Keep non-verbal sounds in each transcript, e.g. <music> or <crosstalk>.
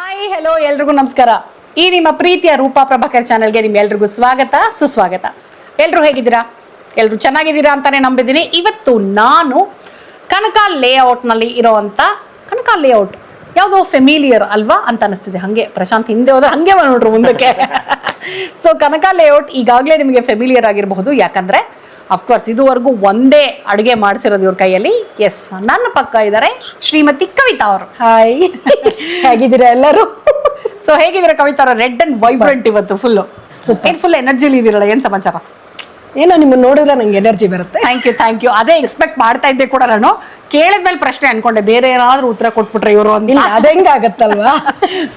Hi hello ಎಲ್ರಿಗೂ ನಮಸ್ಕಾರ. ಈ ನಿಮ್ಮ ಪ್ರೀತಿಯ ರೂಪಾ ಪ್ರಭಾಕರ್ ಚಾನಲ್ಗೆ ನಿಮ್ಮೆಲ್ರಿಗೂ ಸ್ವಾಗತ, ಸುಸ್ವಾಗತ. ಎಲ್ರು ಹೇಗಿದ್ದೀರಾ? ಎಲ್ರು ಚೆನ್ನಾಗಿದ್ದೀರಾ ಅಂತಾನೆ ನಂಬಿದ್ದೀನಿ. ಇವತ್ತು ನಾನು ಕನಕ ಲೇಔಟ್ನಲ್ಲಿ ಇರೋವಂಥ ಕನಕ ಲೇಔಟ್ ಯಾವುದೋ ಫೆಮಿಲಿಯರ್ ಅಲ್ವಾ ಅಂತ ಅನಿಸ್ತಿದೆ. ಹಂಗೆ ಪ್ರಶಾಂತ್ ಹಿಂದೆ ಹೋದ್ರೆ ಹಂಗೆ ನೋಡ್ರು ಮುಂದಕ್ಕೆ. <laughs> ಸೊ ಕನಕ ಲೇಔಟ್ ಈಗಾಗಲೇ ನಿಮಗೆ ಫೆಮಿಲಿಯರ್ ಆಗಿರಬಹುದು. ಯಾಕಂದ್ರೆ ಅಫ್ಕೋರ್ಸ್ ಇದುವರೆಗೂ ಒಂದೇ ಅಡುಗೆ ಮಾಡಿಸಿರೋದು ಇವ್ರ ಕೈಯಲ್ಲಿ. ಎಸ್ ನನ್ನ ಪಕ್ಕ ಇದ್ದಾರೆ ಶ್ರೀಮತಿ ಕವಿತಾ ಅವರು. ಹಾಯ್ <laughs> ಹೇಗಿದ್ದೀರಾ ಎಲ್ಲರೂ? ಸೊ ಹೇಗಿದ್ದೀರಾ ಕವಿತಾ ಅವರು? ರೆಡ್ ಅಂಡ್ ವೈಬ್ರೆಂಟ್ ಇವತ್ತು ಫುಲ್ ಏನ್ ಫುಲ್ ಎನರ್ಜಿಲಿ ಇದೀರಲ್ಲ ಏನ್ ಸಮಾಚಾರ? ಏನೋ ನಿಮ್ಮನ್ನ ನೋಡಿದ್ರೆ ನಂಗೆ ಎನರ್ಜಿ ಬರುತ್ತೆ. ಥ್ಯಾಂಕ್ ಯು ಥ್ಯಾಂಕ್ ಯು ಅದೇ ಎಕ್ಸ್ಪೆಕ್ಟ್ ಮಾಡ್ತಾ ಇದ್ದೆ ಕೂಡ ನಾನು. ಕೇಳಿದ್ಮೇಲೆ ಪ್ರಶ್ನೆ ಅನ್ಕೊಂಡೆ ಬೇರೆ ಏನಾದ್ರೂ ಉತ್ತರ ಕೊಟ್ಬಿಟ್ರೆ ಇವರು ಅಂತ. ಅದು ಹೆಂಗಾಗತ್ತಲ್ವಾ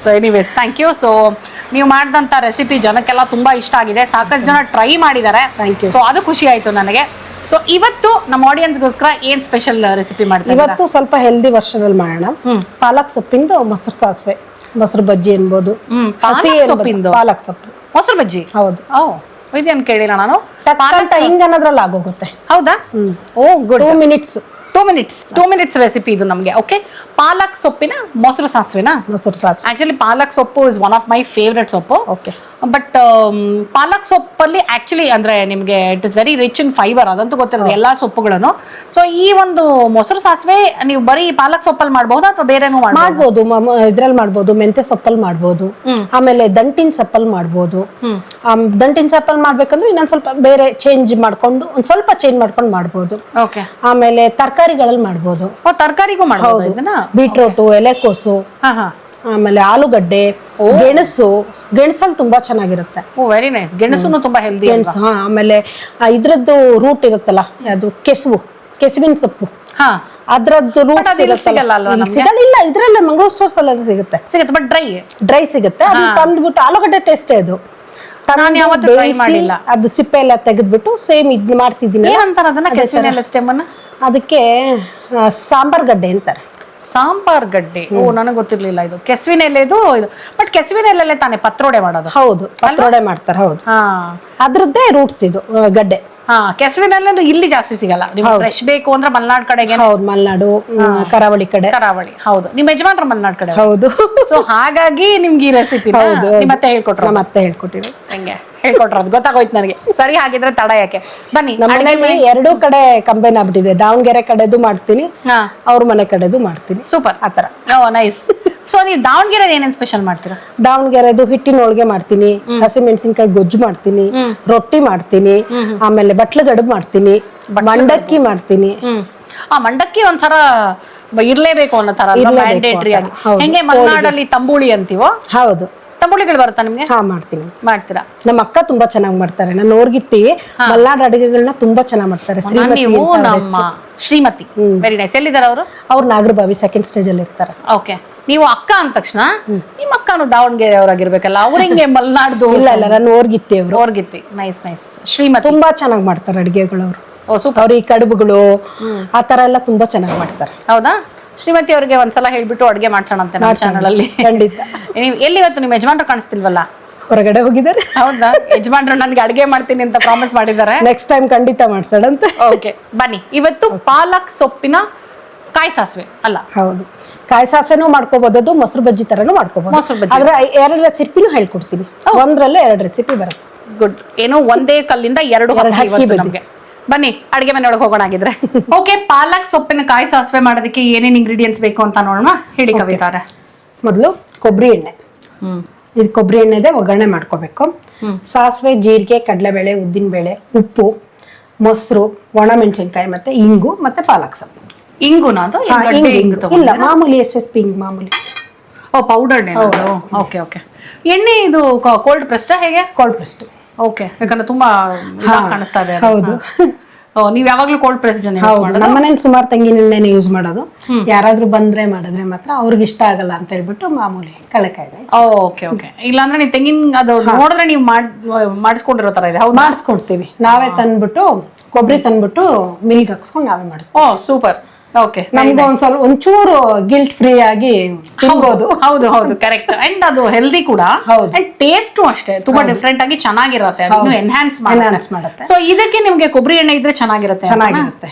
so anyways thank you so ನೀವು ಮಾಡಿದಂಥ ರೆಸಿಪಿ ಜನಕ್ಕೆಲ್ಲ ತುಂಬಾ ಇಷ್ಟ ಆಗಿದೆ. ಸಾಕಷ್ಟು ಜನ ಟ್ರೈ ಮಾಡಿದ್ದಾರೆ. ಥ್ಯಾಂಕ್ ಯು ಸೊ ಅದು ಖುಷಿ ಆಯ್ತು ನನಗೆ. ಸೊ ಇವತ್ತು ನಮ್ಮ ಆಡಿಯನ್ಸ್ಗೋಸ್ಕರ ಏನ್ ಸ್ಪೆಷಲ್ ರೆಸಿಪಿ ಮಾಡ್ತೀವಿ ಇವತ್ತು ಸ್ವಲ್ಪ ಹೆಲ್ದಿ ವರ್ಷನಲ್ಲಿ ಮಾಡೋಣ. ಪಾಲಕ್ ಸೊಪ್ಪಿಂದು ಮೊಸರು ಸಾಸಿವೆ. ಮೊಸರು ಬಜ್ಜಿ ಅನ್ಬೋದು ಹ್ಮ್, ಪಾಲಕ್. ಸೊಪ್ಪಿಂದು? ಪಾಲಕ್ ಸೊಪ್ಪು. ಮೊಸರು ಬಜ್ಜಿ? ಹೌದು. ಓ. ಇದೇನು ಕೇಳಿಲ್ಲ ನಾನು? ಅಂತ ಹಿಂಗ್ ಅನ್ನೋದ್ರಲ್ಲಿ ಆಗೋಗುತ್ತೆ. ಹೌದಾ? ಓ good. Two minutes two minutes two minutes recipe ಇದು ನಮಗೆ ಓಕೆ ಪಾಲಕ್ ಸೊಪ್ಪಿನ ಮೊಸರು ಸಾಸಿವೆನ? ಮೊಸರು ಸಾಸಿವೆ. ಆಕ್ಚುಲಿ ಪಾಲಕ್ ಸೊಪ್ಪು is one of my favourite ಸೊಪ್ಪು. ಓಕೆ ಬಟ್ ಪಾಲಕ್ ಸೊಪ್ಪಲ್ಲಿ ಆಕ್ಚುಲಿ ಅಂದ್ರೆ ನಿಮಗೆ it is very rich in fibre ಅದಂತೂ ಗೊತ್ತಿರೋದು ಎಲ್ಲಾ ಸೊಪ್ಪುಗಳನ್ನು. ಸೊ ಈ ಒಂದು ಮೊಸರು ಸಾಸಿವೆ ನೀವು ಬರೀ ಪಾಲಕ್ ಸೊಪ್ಪಲ್ಲಿ ಮಾಡಬಹುದು ಅಥವಾ ಬೇರೆನೂ ಮಾಡಬಹುದು ಮಾಡ್ಬೋದು. ಇದ್ರಲ್ಲಿ ಮಾಡ್ಬೋದು. ಮೆಂತೆ ಸೊಪ್ಪಲ್ಲಿ ಮಾಡ್ಬೋದು. ಆಮೇಲೆ ದಂಟಿನ ಸೊಪ್ಪಲ್ಲಿ ಮಾಡ್ಬೋದು. ದಂಟಿನ ಸೊಪ್ಪಲ್ಲಿ ಮಾಡ್ಬೇಕಂದ್ರೆ ಇನ್ನೊಂದು ಸ್ವಲ್ಪ ಬೇರೆ ಚೇಂಜ್ ಮಾಡ್ಕೊಂಡು ಒಂದು ಸ್ವಲ್ಪ ಚೇಂಜ್ ಮಾಡ್ಕೊಂಡು ಮಾಡ್ಬೋದು. ಓಕೆ ಆಮೇಲೆ ತರಕಾರಿಗಳಲ್ಲಿ ಮಾಡ್ಬೋದು. ಓ ತರಕಾರಿಗೂ ಮಾಡಬಹುದು ಬೀಟ್ರೋಟು ಎಲೆಕೋಸು ಹಾ ಹಾ. ಆಮೇಲೆ ಆಲೂಗಡ್ಡೆ ಗೆಣಸು. ಗೆಣಸಲ್ಲಿ ತುಂಬಾ ಚೆನ್ನಾಗಿರುತ್ತೆ. ಓ ವೆರಿ ನೈಸ್ ತುಂಬಾ ಹೆಲ್ದಿ ಗೆಣಸು ಹಾ ಆಮೇಲೆ ಇದ್ರದ್ದು ರೂಟ್ ಇರುತ್ತಲ್ಲ ಅದು ಕೆಸುವು ಕೆಸುವಿನ ಸೊಪ್ಪು. ಹಾ. ಅದ್ರದ್ದು ರೂಟ್ ಅದು ಸಿಗಲ್ಲ ಇಲ್ಲ ಇದ್ರಲ್ಲೇ ಮಂಗಳೂರು ಸ್ಟೋರ್ಸ್ ಅಲ್ಲಿ ಸಿಗುತ್ತೆ. ಸಿಗುತ್ತೆ ಬಟ್ ಡ್ರೈ ಡ್ರೈ ಸಿಗುತ್ತೆ. ಅದನ್ನ ತಂದ್ಬಿಟ್ಟು ಆಲೂಗಡ್ಡೆ ಟೇಸ್ಟ್ ಅದು. ನಾನ್ ಯಾವತ್ತೂ ಮಾಡಿಲ್ಲ. ಅದು ಸಿಪ್ಪೆ ಎಲ್ಲ ತೆಗೆದ್ಬಿಟ್ಟು ಸೇಮ್ ಇದ್ ಮಾಡ್ತಿದ್ದೀನಿ. ಏನಂತಾರ ಅದನ್ನ? ಕೆಸುವಿನ ಸ್ಟೆಮ್ ಅದಕ್ಕೆ ಸಾಂಬಾರ್ ಗಡ್ಡೆ ಅಂತಾರೆ. ಸಾಂಬಾರ್ ಗಡ್ಡೆ. ಓ ನನಗೆ ಗೊತ್ತಿರ್ಲಿಲ್ಲ ಇದು. ಕೆಸವಿನ ಎಲೆದು ಇದು. ಬಟ್ ಕೆಸವಿನ ಎಲೆಲ್ಲೇ ತಾನೇ ಪತ್ರೋಡೆ ಮಾಡೋದು. ಹೌದು ಪತ್ರೊಡೆ ಮಾಡ್ತಾರೆ ಹೌದು. ಹಾ. ಅದ್ರದ್ದೇ ರೂಟ್ಸ್ ಇದು ಆ, ಗಡ್ಡೆ. ಹಾ ಕೆಸವಿನ ಇಲ್ಲಿ ಜಾಸ್ತಿ ಸಿಗಲ್ಲ. ನಿಮ್ಗೆ ಫ್ರೆಶ್ ಬೇಕು ಅಂದ್ರೆ ಮಲ್ನಾಡ್ ಕಡೆಗೆ. ಹೌದು ಮಲ್ನಾಡು ಮ್, ಕರಾವಳಿ ಕಡೆ. ಕರಾವಳಿ ಹೌದು. ನಿಮ್ಮ ಯಜಮಾನ್ರ ಮಲ್ನಾಡ್ ಕಡೆ ಹೌದು. ಸೊ ಹಾಗಾಗಿ ನಿಮ್ಗೆ ಈ ರೆಸಿಪಿ ಹೌದು, ಮತ್ತೆ ಹೇಳ್ಕೊಟ್ರು ನಮ್ಮ ಅತ್ತೆ ಹೇಳ್ಕೊಟ್ಟಿರೋದು. ಹೆಂಗೆ. ಹೇಳ್ಕೊಟ್ರು. ಗೊತ್ತಾಗೋಯ್ತ್ ನನಗೆ. ಸರಿ ಹಾಗಿದ್ರೆ ತಡ ಯಾಕೆ? ಬನ್ನಿ ಎರಡೂ ಕಡೆ ಕಂಬೈನ್ ಆಗ್ಬಿಟ್ಟಿದೆ. ದಾವಣಗೆರೆ ಕಡೆದು ಮಾಡ್ತೀನಿ ಅವ್ರ ಮನೆ ಕಡೆದು ಮಾಡ್ತೀನಿ. ಸೂಪರ್. ಆತರ ನೈಸ್. ಸೊ ನೀವು ದಾವಣಗೆರೆ ಏನೇನ್ ಸ್ಪೆಷಲ್ ಮಾಡ್ತೀರಾ? ದಾವಣಗೆರೆದು ಹಿಟ್ಟಿನ ಹೋಳಿಗೆ ಮಾಡ್ತೀನಿ ಹಸಿಮೆಣಸಿನ್ಕಾಯಿ ಗೊಜ್ಜು ಮಾಡ್ತೀನಿ ರೊಟ್ಟಿ ಮಾಡ್ತೀನಿ ಆಮೇಲೆ ಬಟ್ಲು ಗಡಬ್ ಮಾಡ್ತೀನಿ ಮಂಡಕ್ಕಿ ಮಾಡ್ತೀನಿ. ಆ ಮಂಡಕ್ಕಿ ಒಂಥರ ಇರ್ಲೇಬೇಕು ಅನ್ನೋ ತರ ಮ್ಯಾಂಡೇಟ್ರಿ ಆಗಿ. ಹೆಂಗೆ ಮಲೆನಾಡಲ್ಲಿ ತಂಬುಳಿ ಅಂತೀವೋ? ಹೌದು. ತಂಬುಳಿಗಳು ಬರುತ್ತಾ ನಿಮ್ಗೆ? ಹಾ ಮಾಡ್ತೀನಿ. ಮಾಡ್ತೀರಾ? ನಮ್ಮ ಅಕ್ಕ ತುಂಬಾ ಚೆನ್ನಾಗಿ ಮಾಡ್ತಾರೆ. ನಾನು ನೋರ್ಗಿತ್ತಿ ಮಲ್ನಾಡ್ ಅಡುಗೆಗಳನ್ನ ತುಂಬಾ ಚೆನ್ನಾಗಿ ಮಾಡ್ತಾರೆ. ಶ್ರೀಮತಿ ನೀವು ಅಂತ ಅವ್ರ ನಮ್ಮ ಶ್ರೀಮತಿ. ವೆರಿ ನೈಸ್ ಎಲ್ಲಿದ್ದಾರೆ ಅವರು? ಅವ್ರು ನಾಗರಬಾವಿ ಸೆಕೆಂಡ್ ಸ್ಟೇಜ್ ಅಲ್ಲಿ ಇರ್ತಾರೆ. ಓಕೆ ನೀವು ಅಕ್ಕ ಅಂದ ತಕ್ಷಣ ನಿಮ್ಮ ಅಕ್ಕನು ದಾವಣಗೆರೆ ಅವರಾಗಿರ್ಬೇಕಲ್ಲ ಅವ್ರ ಹಿಂಗೆ ಮಲ್ನಾಡ್ದು? ಇಲ್ಲ ಇಲ್ಲ ನಾನು ಓರ್ಗಿತ್ತಿ ಅವರು. ಅವ್ರಿಗಿತ್ತಿ ನೈಸ್ ನೈಸ್ ಶ್ರೀಮತಿ. ತುಂಬಾ ಚೆನ್ನಾಗಿ ಮಾಡ್ತಾರೆ ಅಡುಗೆಗಳು ಅವರು. Oh super. ಅವ್ರ ಈ ಕಡುಬುಗಳು ಆ ತರ ಎಲ್ಲ ತುಂಬಾ ಚೆನ್ನಾಗಿ ಮಾಡ್ತಾರೆ. ಹೌದಾ? ಶ್ರೀಮತಿ ಅವ್ರಿಗೆ ಒಂದ್ಸಲ ಹೇಳ್ಬಿಟ್ಟು ಅಡ್ಗೆ ಮಾಡ್ಸೋಣಂತೆ ನಮ್ಮ ಚಾನಲ್ ಅಲ್ಲಿ. ಖಂಡಿತ. ನೀವು ಎಲ್ಲಿ ಇವತ್ತು ನಿಮ್ಮ ಯಜಮಾನ್ರು ಕಾಣಿಸ್ತಿಲ್ವಲ್ಲ? ಹೊರಗಡೆ ಹೋಗಿದ್ದಾರೆ. ಹೌದಾ? ಯಜಮಾನ್ರು ನನ್ಗೆ ಅಡುಗೆ ಮಾಡ್ತೀನಿ ಅಂತ ಪ್ರಾಮಿಸ್ ಮಾಡಿದ್ದಾರೆ. ನೆಕ್ಸ್ಟ್ ಟೈಮ್ ಖಂಡಿತ ಮಾಡ್ಸೋಣಂತೆ ಓಕೆ ಬನ್ನಿ. ಇವತ್ತು ಪಾಲಕ್ ಸೊಪ್ಪಿನ ಕಾಯಿ ಸಾಸಿವೆ ಅಲ್ಲ? ಹೌದು. ಕಾಯಿ ಸಾಸಿವೆನೂ ಮಾಡ್ಕೋಬಹುದು ಅದು ಮೊಸರು ಬಜ್ಜಿ ತರನು ಮಾಡ್ಕೋಬಹುದು ಮೊಸರು ಬಜ್ಜಿ. ಆದ್ರೆ ಎರಡು ರೆಸಿಪಿನೂ ಹೇಳ್ಕೊಡ್ತೀನಿ. ಒಂದ್ರಲ್ಲೇ ಎರಡು ರೆಸಿಪಿ ಬರುತ್ತೆ. ಗುಡ್ ಏನೋ ಒಂದೇ ಕಲ್ಲಿಂದ ಎರಡು ಹಾಕಿ ನಮ್ಗೆ. ಬನ್ನಿ ಅಡಿಗೆ ಮನೆಯೊಳಗೆ ಹೋಗೋಣ ಆಗಿದ್ರೆ ಓಕೆ ಪಾಲಕ್ ಸೊಪ್ಪಿನ ಕಾಯಿ ಸಾಸಿವೆ ಮಾಡೋದಕ್ಕೆ ಏನೇನು ಇಂಗ್ರೀಡಿಯೆಂಟ್ಸ್ ಬೇಕು ಅಂತ ನೋಡೋಣ. ಹೇಳಿ ಕವಿತಾರೆ. ಮೊದಲು ಕೊಬ್ಬರಿ ಎಣ್ಣೆ. ಇದು ಕೊಬ್ಬರಿ ಎಣ್ಣೆದೆ ಒಗ್ಗರಣೆ ಮಾಡ್ಕೋಬೇಕು. ಸಾಸಿವೆ ಜೀರಿಗೆ ಕಡಲೆಬೇಳೆ ಉದ್ದಿನಬೇಳೆ ಉಪ್ಪು ಮೊಸರು ಒಣಮೆಣಸಿನ್ಕಾಯಿ ಮತ್ತೆ ಇಂಗು ಮತ್ತೆ ಪಾಲಕ್ ಸೊಪ್ಪು. ಇಂಗುನ ಅದು? ಹಾ. ಇಲ್ಲ ಮಾಮೂಲಿ ಎಸ್ ಎಸ್ ಪಿ ಇಂಗ್ ಮಾಮೂಲಿ. ಓ ಪೌಡರ್ ಓಕೆ ಓಕೆ ಎಣ್ಣೆ ಇದು ಕೋಲ್ಡ್ ಪ್ರೆಸ್ಟಾ ಹೇಗೆ? ಕೋಲ್ಡ್ ಪ್ರೆಸ್ಟ್ ಓಕೆ ಯಾಕಂದ್ರೆ ತುಂಬಾ ಇದಾಗ್ ಕಾಣಿಸ್ತಾ ಇದೆ ಅದು. ಹೌದು. ಓ ನೀವ್ ಯಾವಾಗ್ಲೂ ಕೋಲ್ಡ್ ಪ್ರೆಸ್ ಯೂಸ್ ಹೌದು. ಮಾಡೋದು? ನಮ್ಮ ಮನೇಲಿ ಸುಮಾರು ತೆಂಗಿನ ಎಣ್ಣೆನೆ ಯೂಸ್ ಮಾಡೋದು ಯಾರಾದ್ರೂ ಬಂದ್ರೆ ಮಾಡಿದ್ರೆ ಮಾತ್ರ ಅವ್ರಿಗೆ ಇಷ್ಟ ಆಗಲ್ಲ ಅಂತ ಹೇಳ್ಬಿಟ್ಟು ಮಾಮೂಲಿ ಕಳೆಕಾಯಿ ಓಕೆ ಓಕೆ ಇಲ್ಲಾಂದ್ರೆ ನೀವು ತೆಂಗಿನ ಅದು ನೋಡಿದ್ರೆ ನೀವು ಮಾಡ್ ಮಾಡಿಸ್ಕೊಂಡಿರೋ ತರ ಇದೆ. ಹೌದಾ? ಮಾಡಿಸ್ಕೊಡ್ತೀವಿ. ನಾವೇ ತಂದ್ಬಿಟ್ಟು ಕೊಬ್ಬರಿ ತಂದ್ಬಿಟ್ಟು ಮಿಲ್ಕ್ ಹಾಕ್ಸ್ಕೊಂಡು ನಾವೇ ಮಾಡಿಸ್ತೀವಿ ಓ ಸೂಪರ್ ನಮ್ಗೆ ಒಂದ್ ಸ್ವಲ್ಪ ಒಂಚೂರು ಗಿಲ್ಟ್ ಫ್ರೀ ಆಗಿ ತಿನ್ಬೋದು. ಹೌದು ಹೌದು ಕರೆಕ್ಟ್ ಅಂಡ್ ಅದು ಹೆಲ್ದಿ ಕೂಡ. ಹೌದು. ಅಂಡ್ ಟೇಸ್ಟು ಅಷ್ಟೇ. ತುಂಬಾ ಡಿಫ್ರೆಂಟ್ ಆಗಿ ಚೆನ್ನಾಗಿರತ್ತೆ. ಎನ್ಹಾನ್ಸ್ Enhance ಮಾಡುತ್ತೆ. ಸೊ ಇದಕ್ಕೆ ನಿಮ್ಗೆ ಕೊಬ್ಬರಿ ಎಣ್ಣೆ ಇದ್ರೆ ಚೆನ್ನಾಗಿರುತ್ತೆ ಚೆನ್ನಾಗಿರುತ್ತೆ.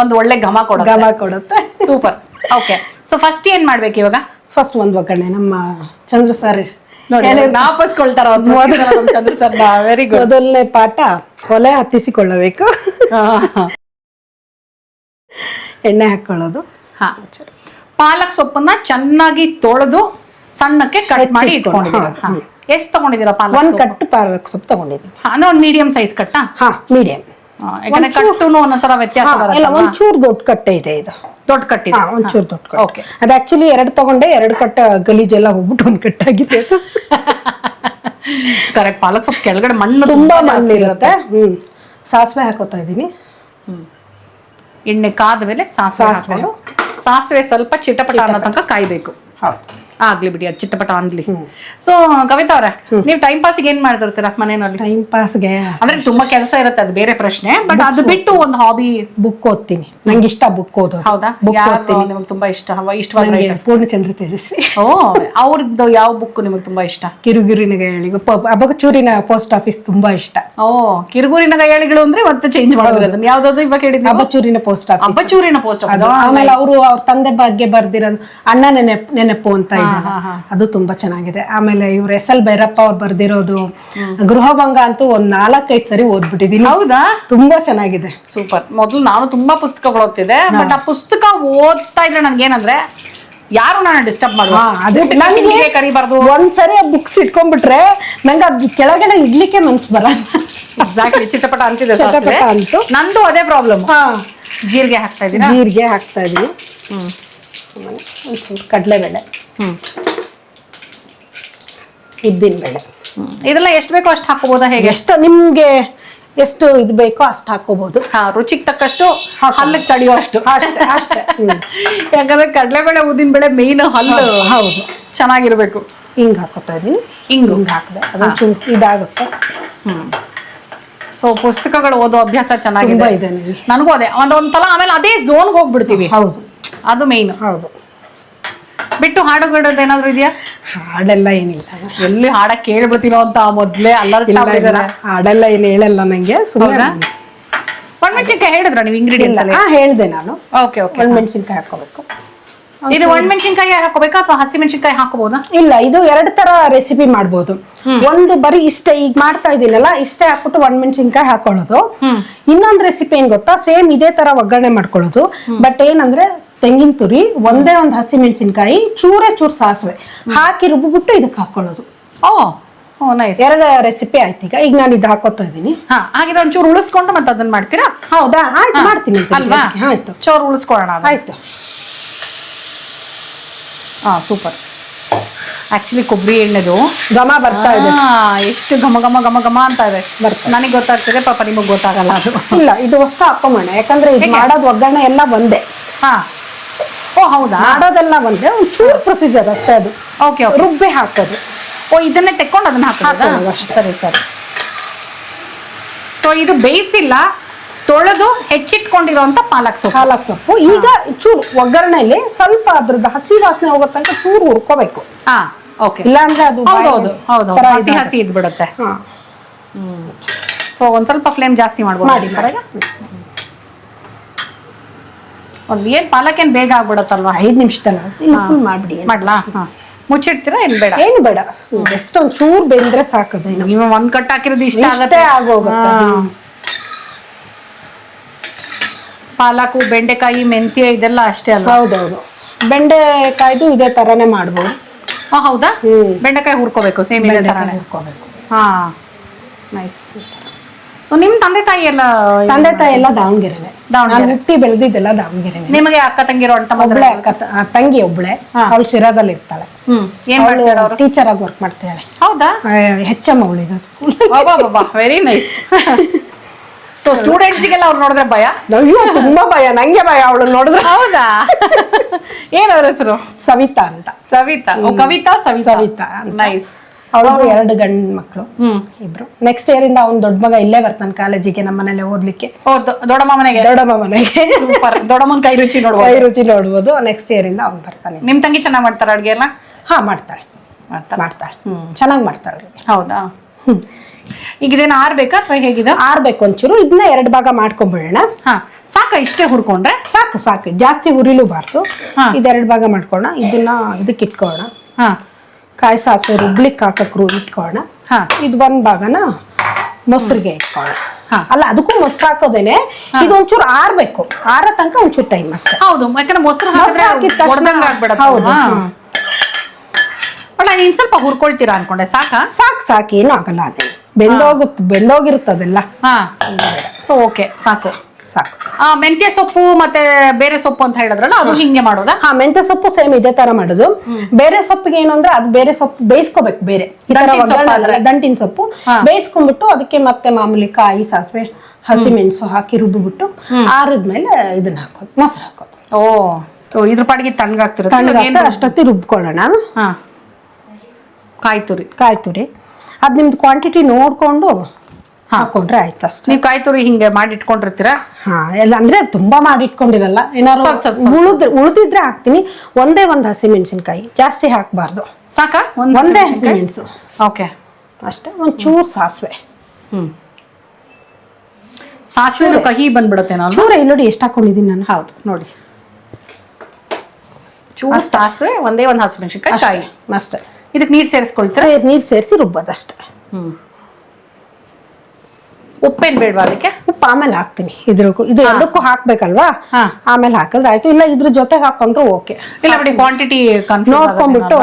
ಒಂದು ಒಳ್ಳೆ ಘಮ ಕೊಡುತ್ತೆ. ಗಮ ಕೊಡುತ್ತೆ. ಸೂಪರ್ ಓಕೆ ಸೊ ಫಸ್ಟ್ ಏನ್ ಮಾಡ್ಬೇಕು ಇವಾಗ? ಫಸ್ಟ್ ಒಂದ್ ಒಗ್ಗರಣೆ. ನಮ್ಮ ಚಂದ್ರ ಸರ್ ನೋಡಿ ನಾಪಸ್ಕೊಳ್ತಾರ ಮೊದಲನೇ ಪಾಠ ಒಲೆ ಹತ್ತಿಸಿಕೊಳ್ಳಬೇಕು. ಎಣ್ಣೆ ಹಾಕೊಳ್ಳೋದು. ಹಾ. ಪಾಲಕ್ ಸೊಪ್ಪನ್ನ ಚೆನ್ನಾಗಿ ತೊಳೆದು ಸಣ್ಣಕ್ಕೆ ಕಟ್ ಮಾಡಿ ಇಟ್ಕೊಂಡಿದ್ದೀರಾ. ಎಷ್ಟ್ ತಗೊಂಡಿದ್ದೀರಾ ಪಾಲಕ್ ಒಂದು? ಕಟ್ಟು ಪಾಲಕ್ ಸೊಪ್ಪು ತಗೊಂಡಿದ್ದೀನಿ. ಅಂದ್ರೆ ಒಂದು ಮೀಡಿಯಂ ಸೈಜ್ ಕಟ್ಟಾ? ಹಾ ಮೀಡಿಯಂ ಯಾಕಂದ್ರೆ ಕಟ್ಟುನು ಒಂದೊಂದ್ಸಲ ವ್ಯತ್ಯಾಸ ಇಲ್ಲ ಒಂಚೂರು ದೊಡ್ಡ ಕಟ್ಟೆ ಇದೆ ಇದು. ದೊಡ್ಡ ಕಟ್ಟಿದೆ ಒಂಚೂರು ದೊಡ್ಡ ಕಟ್ಟೆ. ಅದು ಆಕ್ಚುಲಿ ಎರಡು ತಗೊಂಡೆ ಎರಡು ಕಟ್ಟ ಗಲೀಜೆಲ್ಲ ಹೋಗ್ಬಿಟ್ಟು ಒಂದ್ ಕಟ್ಟಾಗಿದೆ ಕರೆಕ್ಟ್ <laughs> ಪಾಲಕ್ ಸೊಪ್ಪು ಕೆಳಗಡೆ ಮಣ್ಣು ತುಂಬಾ ಮಣ್ಣು ಇರುತ್ತೆ. ಹ್ಮ್. ಸಾಸಿವೆ ಹಾಕೋತಾ ಇದೀನಿ ಎಣ್ಣೆ ಕಾದ ಮೇಲೆ ಸಾಸಿವೆ ಸಾಸಿವೆ. ಹಾಕೊಂಡು ಸಾಸಿವೆ ಸ್ವಲ್ಪ ಚಿಟಪಟ ಅನ್ನೋ ತನಕ ಕಾಯ್ಬೇಕು. ಹೌದು. ಆಗ್ಲಿ ಬಿಡಿ ಅದು ಆಗ್ಲಿ. ಅನ್ಲಿ ಸೊ ಕವಿತಾ ಅವ್ರೆ ನೀವು ಟೈಮ್ ಪಾಸ್ ಏನ್ ಮಾಡ್ತಿರ್ತೀರಾ ಮನೆಯಲ್ಲಿ? ಟೈಮ್ ಪಾಸ್ಗೆ ಅಂದ್ರೆ ತುಂಬಾ ಕೆಲಸ ಇರುತ್ತೆ ಅದು ಬೇರೆ ಪ್ರಶ್ನೆ ಬಟ್ ಅದು ಬಿಟ್ಟು ಒಂದು ಹಾಬಿ ಬುಕ್ ಓದ್ತೀನಿ. ನಂಗೆ ಇಷ್ಟ ಬುಕ್ ಓದೋದು. ಹೌದಾ? ಬುಕ್ ಓದ್ತೀನಿ. ನಿಮಗೆ ತುಂಬಾ ಇಷ್ಟ? ಇಷ್ಟವಾದ? ಪೂರ್ಣಚಂದ್ರ ತೇಜಸ್ವಿ. ಓ ಅವ್ರದ್ದು ಯಾವ ಬುಕ್ ನಿಮಗೆ ತುಂಬಾ ಇಷ್ಟ? ಕಿರುಗಿರಿನ ಹೇಳಿಗ ಅಬಗಚೂರಿನ ಪೋಸ್ಟ್ ಆಫೀಸ್ ತುಂಬಾ ಇಷ್ಟ. ಓ ಕಿರುಗೂರಿನ ಗಯಾಳಿಗಳು ಅಂದ್ರೆ ಮತ್ತೆ ಚೇಂಜ್ ಮಾಡೋದು ಅದನ್ನ ಯಾವ್ದಾದ್ರು ಇವಾಗ ಹೇಳಿದ್ವಿ ಅಬಚೂರಿನ ಪೋಸ್ಟ್ ಆಫೀಸ್ ಅಬಚೂರಿನ ಪೋಸ್ಟ್ ಆಫೀಸ್ ಆಮೇಲೆ ಅವರು ಅವ್ರ ತಂದೆ ಬಗ್ಗೆ ಬರ್ದಿರೋದು ಅಣ್ಣ ನೆನಪು ನೆನಪು ಅಂತ ಅದು ತುಂಬಾ ಚೆನ್ನಾಗಿದೆ. ಆಮೇಲೆ ಇವ್ರು ಎಸ್ ಎಲ್ ಭೈರಪ್ಪ ಅವ್ರು ಬರ್ದಿರೋದು ಗೃಹಭಂಗ ಅಂತೂ ಒಂದ್ ನಾಲ್ಕೈದು ಸರಿ ಓದ್ಬಿಟ್ಟಿದೀನಿ. ಹೌದಾ? ತುಂಬಾ ಚೆನ್ನಾಗಿದೆ. ಸೂಪರ್. ಮೊದಲು ನಾನು ತುಂಬಾ ಪುಸ್ತಕಗಳು ಓದ್ತಿದ್ದೆ ಬಟ್ ಆ ಪುಸ್ತಕ ಓದ್ತಾ ಇದ್ರೆ ನನ್ಗೇನಂದ್ರೆ ಯಾರು ನಾನು ಡಿಸ್ಟರ್ಬ್ ಮಾಡುವ ಹಾ, ಅದು ನನಗೆ ಕರಿಬಾರ್ದು. ಒಂದ್ಸರಿ ಆ ಬುಕ್ಸ್ ಇಟ್ಕೊಂಡ್ಬಿಟ್ರೆ ನಂಗೆ ಅದ್ ಕೆಳಗಡೆ ಇಡ್ಲಿಕ್ಕೆ ಮನ್ಸು ಬರ ಎಕ್ಸಾಕ್ಟ್ಲಿ ಚಿತ್ರಪಟ ಅಂತಿದೆ ಸಾಸಿವೆ. ನಂದು ಅದೇ ಪ್ರಾಬ್ಲಮ್ ಹಾ. ಜೀರಿಗೆ ಹಾಕ್ತಾ ಇದ್ದೀನಿ ಜೀರಿಗೆ ಹಾಕ್ತಾ ಇದೀನಿ. ಹ್ಮ್. ಆಮೇಲೆ ಒಂಚೂರು ಕಡಲೆಬೇಳೆ. ಹ್ಮ್. ಇದ್ದಿನ ಬೇಳೆ. ಇದೆಲ್ಲ ಎಷ್ಟು ಬೇಕೋ ಅಷ್ಟು ಹಾಕೋಬೋದಾ ಹೇಗೆ? ಎಷ್ಟು ನಿಮ್ಗೆ ಎಷ್ಟು ಇದು ಬೇಕೋ ಅಷ್ಟು ಹಾಕೋಬಹುದು ಹಾ ರುಚಿಗೆ ತಕ್ಕಷ್ಟು ಹಲ್ಲಿಗೆ ತಡೆಯೋ ಅಷ್ಟು. ಅಷ್ಟೇ ಅಷ್ಟೇ. ಹ್ಮ್. ಯಾಕಂದ್ರೆ ಕಡಲೆಬೇಳೆ ಉದ್ದಿನ ಬೇಳೆ ಮೇನ್ ಹಲ್ಲು. ಹೌದು ಚೆನ್ನಾಗಿರ್ಬೇಕು. ಹಿಂಗ್ ಹಾಕೋತಾ ಇದೀನಿ. ಹಿಂಗ್. ಹಿಂಗ್ ಹಾಕಿದೆ. ಇದಾಗುತ್ತೆ. ಸೊ ಪುಸ್ತಕಗಳು ಓದೋ ಅಭ್ಯಾಸ ಚೆನ್ನಾಗಿದೆ. ಇದೆ ನನಗೆ ನನಗೂ ಅದೇ. ಒಂದೊಂದ್ಸಲ ಆಮೇಲೆ ಅದೇ ಝೋನ್ಗೆ ಹೋಗ್ಬಿಡ್ತೀವಿ. ಹೌದು. ಅದು ಮೇನ್ ಹೌದು. ಬಿಟ್ಟು ಹಾಡು ಬಿಡೋದು ಏನಾದ್ರು ಇದೆಯಾ? ಹಾಡೆಲ್ಲ ಏನಿಲ್ಲ. ಎಲ್ಲಿ ಹಾಡ ಕೇಳ್ಬಿಡ್ತೀನೋ ಅಂತ ಮೊದ್ಲೇ ಇಲ್ಲ, ಹಾಡೆಲ್ಲ ಏನು ಹೇಳಲ್ಲ ನಂಗೆ. ಸುಮ್ಮನೆ ಒಣಮೆಣಸಿನ್ಕಾಯಿ ಹೇಳಿದ್ರ ನೀವು ಇಂಗ್ರೀಡಿಯೆಂಟ್ಸ್ ಅಲ್ಲಿ? ಹಾ ಹೇಳ್ದೆ ನಾನು. ಓಕೆ ಓಕೆ ಒಣಮೆಣಸಿನ್ಕಾಯಿ ಹಾಕೋಬೇಕು ಇದು ಒಣಮೆಣಸಿನ್ಕಾಯಿ ಹಾಕೋಬೇಕಾ ಅಥವಾ ಹಸಿ ಮೆಣಸಿನ್ಕಾಯಿ ಹಾಕೋಬಹುದಾ ಇಲ್ಲ ಇದು ಎರಡು ತರ ರೆಸಿಪಿ ಮಾಡ್ಬೋದು. ಒಂದು ಬರೀ ಇಷ್ಟ ಈಗ ಮಾಡ್ತಾ ಇದೀನಲ್ಲ ಇಷ್ಟೇ ಹಾಕ್ಬಿಟ್ಟು ಒಣಮೆಣಸಿನ್ಕಾಯಿ ಹಾಕೊಳ್ಳೋದು. ಇನ್ನೊಂದು ರೆಸಿಪಿ ಏನ್ ಗೊತ್ತಾ? ಸೇಮ್ ಇದೇ ತರ ಒಗ್ಗರಣೆ ಮಾಡ್ಕೊಳ್ಳೋದು. ಬಟ್ ಏನಂದ್ರೆ ತೆಂಗಿನ ತುರಿ ಒಂದೇ ಒಂದು ಹಸಿ ಮೆಣಸಿನ್ಕಾಯಿ ಚೂರೇ ಚೂರು ಸಾಸಿವೆ. ಹಾಕಿ ರುಬ್ಬಿಬಿಟ್ಟು ಇದಕ್ಕೆ ಹಾಕೊಳ್ಳೋದು. ಓ ಓ ನೈಸ್ ಎರಡು ರೆಸಿಪಿ ಆಯ್ತು ಈಗ. ಈಗ ನಾನು ಇದು ಹಾಕೋತಾ ಇದ್ದೀನಿ. ಹಾ ಹಾಗಿದ್ರೆ ಒಂಚೂರು ಉಳಿಸ್ಕೊಂಡು ಮತ್ತೆ ಅದನ್ನ ಮಾಡ್ತೀರಾ? ಹೌದಾ? ಆಯ್ತು ಮಾಡ್ತೀನಿ ಅಲ್ವಾ? ಆಯ್ತು. ಚೋರು ಉಳಿಸ್ಕೊಳ್ಳೋಣ ಆಯ್ತು. ಹಾ ಸೂಪರ್. ಆಕ್ಚುಲಿ ಕೊಬ್ಬರಿ ಎಣ್ಣೆದು. ಘಮ ಬರ್ತಾ ಇದೆ. ಎಷ್ಟು ಘಮ ಘಮ ಘಮ ಘಮ ಅಂತ ಇದೆ. ಬರ್ತದೆ. ನನಗೆ ಗೊತ್ತಾಗ್ತದೆ ಪಾಪ ನಿಮಗೆ ಗೊತ್ತಾಗಲ್ಲ ಅದು. ಇಲ್ಲ ಇದು ಅಷ್ಟು ಹಾಕೊಂಬೋಣ ಯಾಕಂದ್ರೆ ಇದು ಮಾಡೋದು ಒಗ್ಗರಣೆ ಎಲ್ಲ ಒಂದೇ. ಹಾ. ಓ ಹೌದಾ? ಮಾಡೋದೆಲ್ಲ ಒಂದೇ ಒಂದು ಚೂರು ಪ್ರೊಸೀಜರ್ ಅಷ್ಟೇ ಅದು. ಓಕೆ ಓಕೆ ರುಬ್ಬಿ ಹಾಕೋದು. ಓ ಇದನ್ನೇ ತೆಕ್ಕೊಂಡು ಅದನ್ನ ಹಾಕೋದಾ. ಸರಿ ಸರಿ. ಸೊ ಇದು ಬೇಯಿಸಿಲ್ಲ ತೊಳೆದು ಹೆಚ್ಚಿಟ್ಕೊಂಡಿರುವಂತ ಪಾಲಕ್ ಸೊಪ್ಪು. ಪಾಲಕ್ ಸೊಪ್ಪು. ಈಗ ಚೂರು ಒಗ್ಗರಣೆಯಲ್ಲಿ ಸ್ವಲ್ಪ ಅದ್ರದ್ದು ಹಸಿ ವಾಸನೆ ಹೋಗೋ ತನಕ ಚೂರು ಹುರ್ಕೋಬೇಕು. ಹಾ ಓಕೆ ಇಲ್ಲಾಂದ್ರೆ ಅದು ಹೌದು ಹೌದು ಹಸಿ ಹಸಿ ಇದ್ಬಿಡುತ್ತೆ. ಸೊ ಒಂದ್ ಸ್ವಲ್ಪ ಫ್ಲೇಮ್ ಜಾಸ್ತಿ ಮಾಡ್ಬೋದು. ಮಾಡಿ, ಮಾಡಿ. ಒಂದ್ ಏನ್ ಪಾಲಕ್ ಏನ್ ಬೇಗ ಆಗ್ಬಿಡತ್ತಲ್ವಾ? ಐದು ನಿಮಿಷದಲ್ಲ? ಇನ್ನು ಫುಲ್ ಮಾಡ್ಬಿಡಿ ಮಾಡ್ಲಾ? ಹಾ. ಮುಚ್ಚಿಡ್ತೀರಾ ಏನ್ ಬೇಡ? ಏನು ಬೇಡ. ಜಸ್ಟ್ ಒಂದು ಚೂರು ಬೆಂದ್ರೆ ಸಾಕದು ನೀವು ಒಂದು ಕಟ್ ಹಾಕಿರೋದು ಇಷ್ಟ ಆಗತ್ತೆ. ಆಗೋಗುತ್ತೆ. ಪಾಲಕು ಬೆಂಡೆಕಾಯಿ ಮೆಂತ್ಯ ಇದೆಲ್ಲ ಅಷ್ಟೇ ಅಲ್ಲ ಹೌದೌದು. ಬೆಂಡೆಕಾಯ್ದು ಇದೇ ತರಾನೇ ಮಾಡ್ಬೋದು. ಹಾ ಹೌದಾ. ಬೆಂಡೆಕಾಯಿ ಹುರ್ಕೋಬೇಕು ಸೇಮ್ ಇದೇ ಥರನೇ ತರಾನೇ. ಹುರ್ಕೋಬೇಕು. ಹಾ. ನೈಸ್ ಸೊ ನಿಮ್ ತಂದೆ ತಾಯಿ ಎಲ್ಲ ತಂದೆ ತಾಯಿ ಎಲ್ಲ ದಾವಣಗೆರೆನೆ ದಾವಣಗೆರೆ. ನಾನು ಹುಟ್ಟಿ ಬೆಳೆದಿದ್ದೆಲ್ಲ ದಾವಣಗೆರೆ ನಿಮಗೆ ಅಕ್ಕ ತಂಗಿರೋ ತಮ್ಮ ಒಬ್ಳೆ ಅಕ್ಕ ತ- ಆ, ತಂಗಿ ಒಬ್ಳೆ. ಅವಳು ಶಿರಾದಲ್ಲಿ ಇರ್ತಾಳೆ. ಹ್ಮ್. ಏನ್ ಮಾಡ್ತಾರ ಟೀಚರ್ ಆಗಿ ವರ್ಕ್ ಮಾಡ್ತಾಳೆ ಹೌದಾ? ಹೆಚ್ ಎಂ ಅವಳಿಗೆ ಸ್ಕೂಲ್ ವೆರಿ ನೈಸ್ ಸೊ ಸ್ಟೂಡೆಂಟ್ಸಿಗೆಲ್ಲ ಅವ್ರು ನೋಡಿದ್ರೆ ಭಯ? ಅಯ್ಯೋ ತುಂಬಾ ಭಯ ನಂಗೆ ಭಯ ಅವಳು ನೋಡಿದ್ರೆ. ಹೌದಾ? <laughs> ಏನ್ ಅವ್ರ ಹೆಸರು? ಸವಿತಾ ಅಂತ. ಸವಿತಾ. ಓ ಕವಿತಾ ಸವಿತಾ? ಸವಿತಾ ಅಂತ. ನೈಸ್ ಅವಳು ಎರಡು ಗಂಡ್ ಮಕ್ಕಳು ಹ್ಮ್. ಇಬ್ರು. ನೆಕ್ಸ್ಟ್ ಇಯರ್ ಇಂದ ಅವ್ನ್ ದೊಡ್ಡ ಮಗ ಇಲ್ಲೇ ಬರ್ತಾನೆ ಕಾಲೇಜಿಗೆ ನಮ್ಮ ಮನೇಲಿ ಓದ್ಲಿಕ್ಕೆ. ದೊಡ್ಡಮ್ಮ ಮನೆಗೆ? ದೊಡ್ಡಮ್ಮ ಮನೆಗೆ. ದೊಡ್ಡಮ್ಮನ ಕೈ ರುಚಿ ನೋಡ್ಬೋದು. ಕೈ ರುಚಿ ನೋಡ್ಬೋದು. ನೆಕ್ಸ್ಟ್ ಇಯರ್ ಇಂದ ಅವ್ನು ಬರ್ತಾನೆ. ನಿಮ್ ತಂಗಿ ಚೆನ್ನಾಗ್ ಮಾಡ್ತಾರ ಅಡ್ಗೆ ಎಲ್ಲ ಹಾ ಮಾಡ್ತಾಳೆ. ಮಾಡ್ತಾಳೆ? ಚೆನ್ನಾಗಿ ಮಾಡ್ತಾಳೆ ಹೌದಾ? ಈಗ ಇದೇನು ಆರ್ಬೇಕಾ ಅಥವಾ ಹೇಗಿದೆ? ಆರ್ಬೇಕು ಒಂಚೂರು. ಇದನ್ನ ಎರಡು ಭಾಗ ಮಾಡ್ಕೊಂಡ್ಬಿಡೋಣ ಹಾ. ಸಾಕ ಇಷ್ಟೇ ಹುರ್ಕೊಂಡ್ರೆ? ಸಾಕು ಸಾಕು. ಜಾಸ್ತಿ ಉರಿಲೂಬಾರ್ದು ಹಾ. ಇದೆರಡು ಭಾಗ ಮಾಡ್ಕೊಳ್ಳೋಣ. ಇದನ್ನ ಇದಕ್ಕೆ ಇಟ್ಕೊಳ್ಳೋಣ ಹಾ. ಕಾಯಿ ಸಾಸಿವೆ ರುಬ್ಲಿಕ್ಕೆ ಹಾಕಕ್ರು ಇಟ್ಕೊಳ್ಳೋಣ ಇದು ಒಂದ್ ಭಾಗನ ಮೊಸರಿಗೆ ಇಟ್ಕೊಳ್ಳೋಣ ಹಾ. ಅಲ್ಲ ಅದಕ್ಕೂ ಮೊಸರು ಹಾಕೋದೇನೆ ಇದು ಒಂಚೂರು ಆರ್ಬೇಕು. ಆರ ತನಕ ಒಂಚೂರು ಟೈಮ್ ಅಷ್ಟೇ. ಹೌದು ಯಾಕಂದ್ರೆ ಮೊಸರು? ನೀನ್ ಸ್ವಲ್ಪ ಹುರ್ಕೊಳ್ತೀರಾ ಅನ್ಕೊಂಡೆ ಸಾಕಾ? ಸಾಕು ಸಾಕು ಏನೂ ಆಗಲ್ಲ ಅದೇ. ಬೆಂದೋಗುತ್ತೆ ಬೆಂದೋಗಿರುತ್ತದೆಲ್ಲ. ಹಾ. ಸೊ ಓಕೆ ಸಾಕು. ಸಾಕು. ಆ ಮೆಂತ್ಯ ಸೊಪ್ಪು ಮತ್ತೆ ಬೇರೆ ಸೊಪ್ಪು ಅಂತ ಹೇಳಿದ್ರಲ್ಲ ಅದು ಹಿಂಗೆ ಮಾಡೋದಾ? ಹಾ ಮೆಂತ್ಯ ಸೊಪ್ಪು ಸೇಮ್ ಇದೇ ತರ ಮಾಡೋದು. ಬೇರೆ ಸೊಪ್ಪಿಗೆ ಏನು ಅಂದ್ರೆ ಅದು ಬೇರೆ ಸೊಪ್ಪು ಬೇಯಿಸ್ಕೋಬೇಕು ಬೇರೆ. ದಂಟಿನ ಸೊಪ್ಪು ಬೇಯಿಸ್ಕೊಂಡ್ಬಿಟ್ಟು ಅದಕ್ಕೆ ಮತ್ತೆ ಮಾಮೂಲಿ ಕಾಯಿ ಸಾಸಿವೆ ಹಸಿಮೆಣಸು ಹಾಕಿ ರುಬ್ಬಿಬಿಟ್ಟು ಆರದ್ಮೇಲೆ ಇದನ್ನ ಹಾಕೋದು ಮೊಸರು ಹಾಕೋದು. ಓ ಇದ್ರ ಪಾಡಿಗೆ ತಣ್ಣಗಾಗ್ತಿರುತ್ತೆ ಇವಾಗ ತಣ್ಣಗಾಗ್ತಾ ಏನು- ಅಷ್ಟೊತ್ತಿ ರುಬ್ಕೊಳ್ಳೋಣ. ಹಾ. ಕಾಯಿ ತುರಿ. ಕಾಯಿ ತುರಿ. ಅದ್ ನಿಮ್ದು ಕ್ವಾಂಟಿಟಿ ನೋಡ್ಕೊಂಡು ಹಾಕೊಂಡ್ರೆ ಆಯ್ತು ಅಷ್ಟೇ. ನೀವು ಕಾಯಿ ತುರಿ ಹಿಂಗೆ ಮಾಡಿ ಇಟ್ಕೊಂಡಿರ್ತೀರಾ ಹಾ ಎಲ್ಲ ಅಂದ್ರೆ ತುಂಬಾ ಮಾಡಿ ಇಟ್ಕೊಂಡಿರಲ್ಲ ಏನಾದ್ರು ಸ್ವಲ್ಪ, ಸ್ವಲ್ಪ, ಸ್ವಲ್ಪ. ಉಳಿದ್ರೆ ಉಳಿದಿದ್ರೆ ಹಾಕ್ತೀನಿ. ಒಂದೇ ಒಂದು ಹಸಿಮೆಣಸಿನ್ಕಾಯಿ. ಜಾಸ್ತಿ ಹಾಕಬಾರ್ದು. ಸಾಕಾ? ಒಂದೇ ಹಸಿಮೆಣಸು. ಓಕೆ. ಅಷ್ಟೇ ಒಂಚೂರು ಚೂರ್ ಸಾಸಿವೆ. ಹ್ಮ್. ಸಾಸಿವೆ ಕಹಿ ಬಂದ್ಬಿಡುತ್ತೆ ನಾನು ಚೂರ ಇಲ್ಲಿ ನೋಡಿ ಎಷ್ಟು ಹಾಕೊಂಡಿದ್ದೀನಿ ನಾನು? ಹೌದು ನೋಡಿ. ಚೂರು ಸಾಸಿವೆ ಒಂದೇ ಒಂದು ಹಸಿಮೆಣಸಿನ್ಕಾಯಿ ಕಾಯಿ. ಅಷ್ಟೇ ಇದಕ್ಕೆ ನೀರು ಸೇರಿಸ್ಕೊಳ್ತೀರಾ? ನೀರ್ ಸೇರಿಸಿ ರುಬ್ಬೋದಷ್ಟೇ ಹ್ಮ್. ಉಪ್ಪೇನ್ ಬೇಡವಾ ಅದಕ್ಕೆ? ಉಪ್ಪು ಆಮೇಲೆ ಹಾಕ್ತೀನಿ ಇದ್ರಕ್ಕೂ. ಇದು ಎರಡಕ್ಕೂ ಹಾಕ್ಬೇಕಲ್ವಾ. ಆಮೇಲೆ ಹಾಕಿದ್ರೆ ಆಯ್ತು. ಇಲ್ಲ ಇದ್ರ ಜೊತೆ ಹಾಕೊಂಡ್ರು ಓಕೆ. ಇಲ್ಲ ಬಿಡಿ ಕ್ವಾಂಟಿಟಿ ನೋಡ್ಕೊಂಡ್ಬಿಟ್ಟು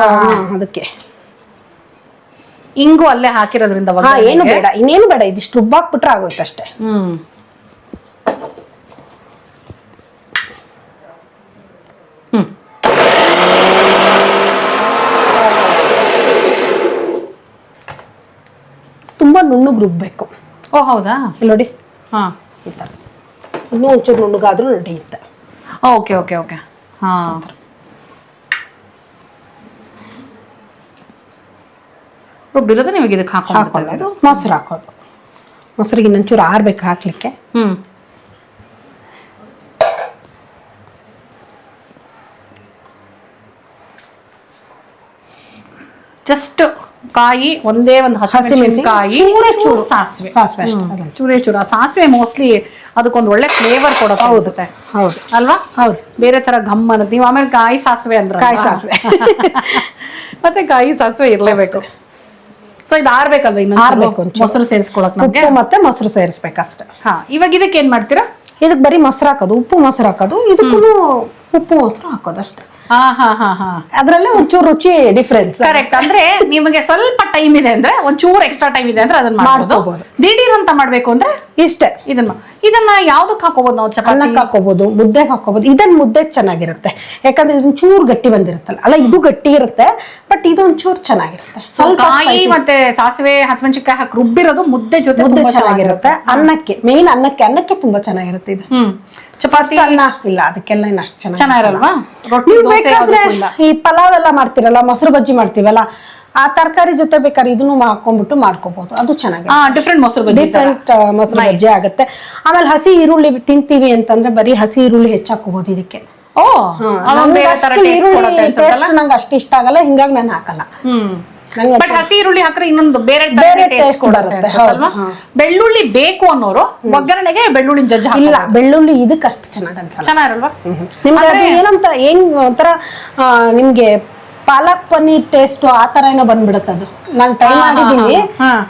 ಅದಕ್ಕೆ. ಇಂಗು ಅಲ್ಲೇ ಹಾಕಿರೋದ್ರಿಂದ ಏನು ಬೇಡ. ಇನ್ನೇನು ಬೇಡ. ಇದಿಷ್ಟು ರುಬ್ಬಾಕ್ಬಿಟ್ರೆ ಆಗೋಯ್ತು ಅಷ್ಟೇ. ಹ್ಮ್. ಹ್ಮ್. ತುಂಬಾ ನುಣ್ಣುಗ್ ರುಬ್ಬೇಕು. ಓ ಹೌದಾ? ಇಲ್ಲಿ ನೋಡಿ ಹಾ. ಈ ಥರ ಇನ್ನೂ ಒಂಚೂರು ನುಣ್ಣಗಾದ್ರೂ ನಡೆಯುತ್ತೆ ಓಕೆ ಓಕೆ ಓಕೆ. ಹಾ. ರುಬ್ಬಿರೋದು ನೀವು ಇದಕ್ಕೆ ಹಾಕೊಂಡು ಹಾಕೊಳ್ಳೋದು ಮೊಸರು ಹಾಕೋದು ಮೊಸರಿಗೆ ಇನ್ನೊಂಚೂರು ಆರ್ಬೇಕು ಹಾಕ್ಲಿಕ್ಕೆ. ಹ್ಮ್. ಜಸ್ಟ್ ಕಾಯಿ ಒಂದೇ ಒಂದು ಹಸಿಮೆಣಸಿನಕಾಯಿ ಚೂರೇ ಚೂರು ಸಾಸಿವೆ. ಸಾಸಿವೆ. ಚೂರೇ ಚೂರ. ಸಾಸಿವೆ ಮೋಸ್ಟ್ಲಿ ಅದಕ್ಕೊಂದು ಒಳ್ಳೆ ಫ್ಲೇವರ್ ಕೊಡುತ್ತೆ ಅನ್ಸುತ್ತೆ. ಹೌದು. ಅಲ್ವಾ? ಹೌದು. ಬೇರೆ ತರ ಘಮ್ ಅನ್ನೋದು ನೀವು ಆಮೇಲೆ ಕಾಯಿ ಸಾಸಿವೆ ಅಂದ್ರೆ ಕಾಯಿ ಸಾಸಿವೆ. <laughs> ಮತ್ತೆ ಕಾಯಿ ಸಾಸಿವೆ ಇರ್ಲೇಬೇಕು. ಸೊ ಇದು ಇನ್ನು ಆರ್ಬೇಕು. ಮೊಸರು ಸೇರಿಸ್ಕೊಳಕ್ ನಮ್ಗೆ? ಮತ್ತೆ ಮೊಸರು ಸೇರಿಸ್ಬೇಕಷ್ಟೇ. ಹಾ ಇವಾಗ ಇದಕ್ಕೆ ಏನ್ ಮಾಡ್ತೀರಾ? ಇದಕ್ಕೆ ಬರೀ ಮೊಸರು ಹಾಕೋದು ಉಪ್ಪು ಮೊಸರು ಹಾಕೋದು ಇದಕ್ಕೂ ಉಪ್ಪು ಮೊಸರು ಹಾಕೋದಷ್ಟೇ. ಹಾ ಹಾ ಹಾ ಹಾ. ಅದ್ರಲ್ಲೇ ಒಂಚೂರು ರುಚಿ ಡಿಫ್ರೆನ್ಸ್ ಕರೆಕ್ಟ್ ಅಂದ್ರೆ ನಿಮಗೆ ಸ್ವಲ್ಪ ಟೈಮ್ ಇದೆ ಅಂದ್ರೆ ಒಂಚೂರು ಚೂರ್ ಎಕ್ಸ್ಟ್ರಾ ಟೈಮ್ ಇದೆ ಅಂದ್ರೆ ಅದನ್ನ ಮಾಡ್ಬೋದು. ದಿಢೀರ್ ಅಂತ ಮಾಡ್ಬೇಕು ಅಂದ್ರೆ ಇಷ್ಟೇ. ಇದನ್ನ ಇದನ್ನ ಯಾವ್ದಕ್ ಹಾಕೋಬಹುದು ನಾವು ಚಪಾತಿ? ಹಾಕೋಬಹುದು ಮುದ್ದೆಗೆ ಹಾಕೋಬಹುದು ಇದನ್ನ ಮುದ್ದೆ ಚೆನ್ನಾಗಿರುತ್ತೆ. ಯಾಕಂದ್ರೆ ಇದನ್ನ ಚೂರು ಗಟ್ಟಿ ಬಂದಿರುತ್ತಲ್ಲ. ಅಲ್ಲ ಇದು ಗಟ್ಟಿ ಇರುತ್ತೆ ಬಟ್ ಇದು ಒಂಚೂರು ಚೆನ್ನಾಗಿರುತ್ತೆ. ಸ್ವಲ್ಪ ಕಾಯಿ ಮತ್ತೆ ಸಾಸಿವೆ ಹಸಿಮೆಣಸಿನಕಾಯಿ ಹಾಕಿ ರುಬ್ಬಿರೋದು ಮುದ್ದೆ ಜೊತೆ ಮುದ್ದೆ ಚೆನ್ನಾಗಿರುತ್ತೆ. ಅನ್ನಕ್ಕೆ ಮೇನ್ ಅನ್ನಕ್ಕೆ ಅನ್ನಕ್ಕೆ ತುಂಬಾ ಚೆನ್ನಾಗಿರುತ್ತೆ ಇದು. ಚಪಾತಿ ಅನ್ನ? ಇಲ್ಲ ಅದಕ್ಕೆಲ್ಲ ಏನು ಅಷ್ಟು ಚೆನ್ನಾಗಿ ಚೆನ್ನಾಗಿರಲ್ವಾ? ರೊಟ್ಟಿ ನೀವು ದೋಸೆ ಬೇಕಾದ್ರೆ ಈ ಪಲಾವ್ ಎಲ್ಲ ಮಾಡ್ತಿರಲ್ಲ ಮೊಸರು ಬಜ್ಜಿ ಮಾಡ್ತೀವಲ್ಲ ಆ ತರಕಾರಿ ಜೊತೆ ಬೇಕಾದ್ರೆ ಇದನ್ನು ಹಾಕೊಂಡ್ಬಿಟ್ಟು ಮಾಡ್ಕೋಬಹುದು ಅದು ಚೆನ್ನಾಗಿ ಡಿಫ್ರೆಂಟ್ ಮೊಸರು ಬಜ್ಜಿ. ಡಿಫ್ರೆಂಟ್ ಮೊಸರು ಬಜ್ಜಿ ಆಗುತ್ತೆ. ಆಮೇಲೆ ಹಸಿ ಈರುಳ್ಳಿ ತಿಂತೀವಿ ಅಂತಂದ್ರೆ ಬರೀ ಹಸಿ ಈರುಳ್ಳಿ ಹೆಚ್ಚಾಕೋಬಹುದು ಇದಕ್ಕೆ. ಓ ಈರುಳ್ಳಿ ನಂಗೆ ಅಷ್ಟು ಇಷ್ಟ ಆಗಲ್ಲ ಹಿಂಗಾಗಿ ನಾನು ಹಾಕಲ್ಲ. ನಂಗೆ ಬಟ್ ಹಸಿ ಈರುಳ್ಳಿ ಹಾಕ್ರೆ ಇನ್ನೊಂದು ಬೇರೆ ಬೇರೆ ಟೇಸ್ಟ್ ಕೊಡುತ್ತೆ ಬರುತ್ತೆ, ಬೆಳ್ಳುಳ್ಳಿ ಬೇಕು ಅನ್ನೋರು ಒಗ್ಗರಣೆಗೆ ಬೆಳ್ಳುಳ್ಳಿ ಜಜ್ಜ ಇಲ್ಲ ಬೆಳ್ಳುಳ್ಳಿ ಇದಕ್ಕೆ ಅಷ್ಟು ಚೆನ್ನಾಗಿ ಅನ್ಸಲ್ಲ. ಚೆನ್ನಾಗಿರಲ್ವಾ? ನಿಮ್ಗೆ ಅದು ಏನಂತ ಏನ್ ಒಂಥರ ನಿಮ್ಗೆ ಪಾಲಕ್ ಪನ್ನೀರ್ ಟೇಸ್ಟ್ ಆ ತರ ಏನೋ ಬಂದ್ಬಿಡುತ್ತೆ ಅದು. ನಾನು ಟ್ರೈ ಮಾಡಿದೀನಿ